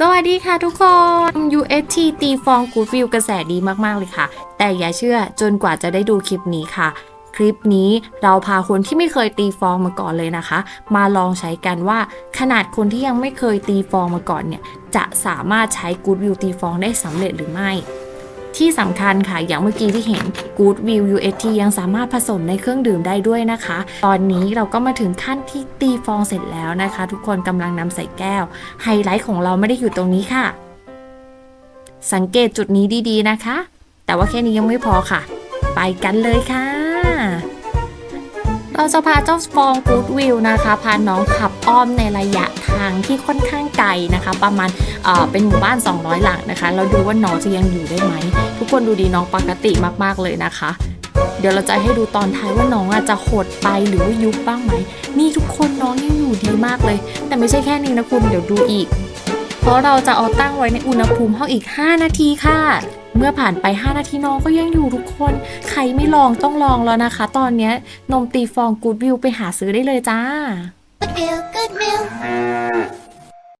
สวัสดีค่ะทุกคน UST ตีฟองกูฟิลกระแสดีมากๆเลยค่ะ แต่อย่าเชื่อจนกว่าจะได้ดูคลิปนี้ค่ะ คลิปนี้เราพาคนที่ไม่เคยตีฟองมาก่อนเลยนะคะ มาลองใช้กันว่าขนาดคนที่ยังไม่เคยตีฟองมาก่อนเนี่ย จะสามารถใช้กูดวิวตีฟองได้สำเร็จหรือไม่ ที่สำคัญค่ะ อย่างเมื่อกี้ที่เห็น Good View UST ยังสามารถผสมในเครื่องดื่มได้ด้วยนะคะ ตอนนี้เราก็มาถึงขั้นที่ตีฟองเสร็จแล้วนะคะ ทุกคนกำลังนำใส่แก้ว ไฮไลท์ของเราไม่ได้อยู่ตรงนี้ค่ะ สังเกตจุดนี้ดีๆนะคะ แต่ว่าแค่นี้ยังไม่พอค่ะ ไปกันเลยค่ะ เราจะพาเจ้าฟองกูดวิวนะคะ พาน้องขับอ้อมในระยะทางที่ค่อนข้างไกลนะคะ ประมาณเอ่อเป็นหมู่บ้าน 200 หลังนะคะ เราดูว่าน้องจะยังอยู่ได้ไหม ทุกคนดูดีน้องปกติมากๆเลยนะคะ เดี๋ยวเราจะให้ดูตอนท้ายว่าน้องอาจจะหดไปหรือว่ายุบบ้างไหม นี่ทุกคนน้องยังอยู่ดีมากเลย แต่ไม่ใช่แค่นี้นะคุณเดี๋ยวดูอีก เพราะเราจะเอาตั้งไว้ในอุณหภูมิห้องอีก 5 นาทีค่ะ เมื่อผ่านไป 5 นาทีน้องก็ยังอยู่ทุกคน ใครไม่ลองต้องลองแล้วนะคะ ตอนนี้นมตีฟองกูดวิวไปหาซื้อได้เลยจ้า Good pill,